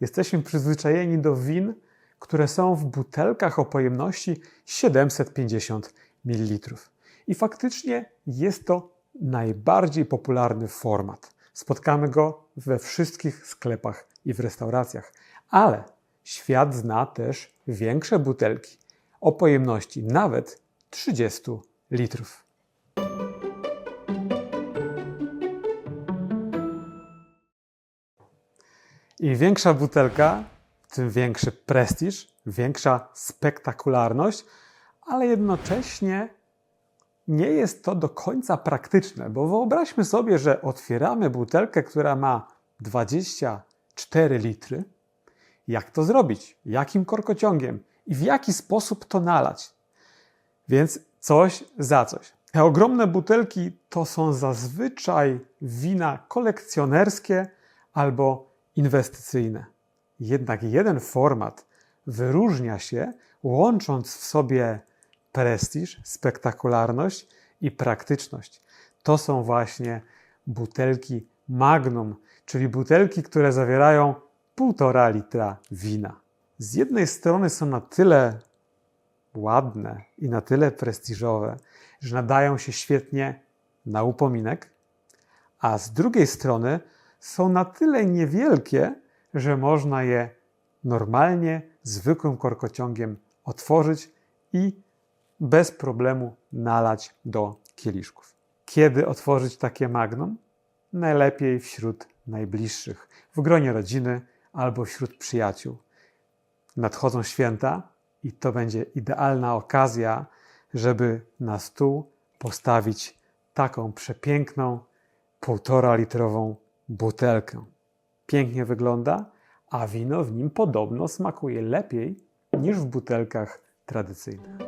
jesteśmy przyzwyczajeni do win, które są w butelkach o pojemności 750 ml. I faktycznie jest to najbardziej popularny format. Spotkamy go we wszystkich sklepach i w restauracjach. Ale świat zna też większe butelki o pojemności nawet 30 litrów. Im większa butelka, tym większy prestiż, większa spektakularność, ale jednocześnie nie jest to do końca praktyczne, bo wyobraźmy sobie, że otwieramy butelkę, która ma 24 litry. Jak to zrobić? Jakim korkociągiem? I w jaki sposób to nalać? Więc coś za coś. Te ogromne butelki to są zazwyczaj wina kolekcjonerskie albo inwestycyjne. Jednak jeden format wyróżnia się, łącząc w sobie prestiż, spektakularność i praktyczność. To są właśnie butelki Magnum, czyli butelki, które zawierają półtora litra wina. Z jednej strony są na tyle ładne i na tyle prestiżowe, że nadają się świetnie na upominek, a z drugiej strony są na tyle niewielkie, że można je normalnie, zwykłym korkociągiem otworzyć i bez problemu nalać do kieliszków. Kiedy otworzyć takie magnum? Najlepiej wśród najbliższych, w gronie rodziny albo wśród przyjaciół. Nadchodzą święta i to będzie idealna okazja, żeby na stół postawić taką przepiękną, półtora litrową butelkę. Pięknie wygląda, a wino w nim podobno smakuje lepiej niż w butelkach tradycyjnych.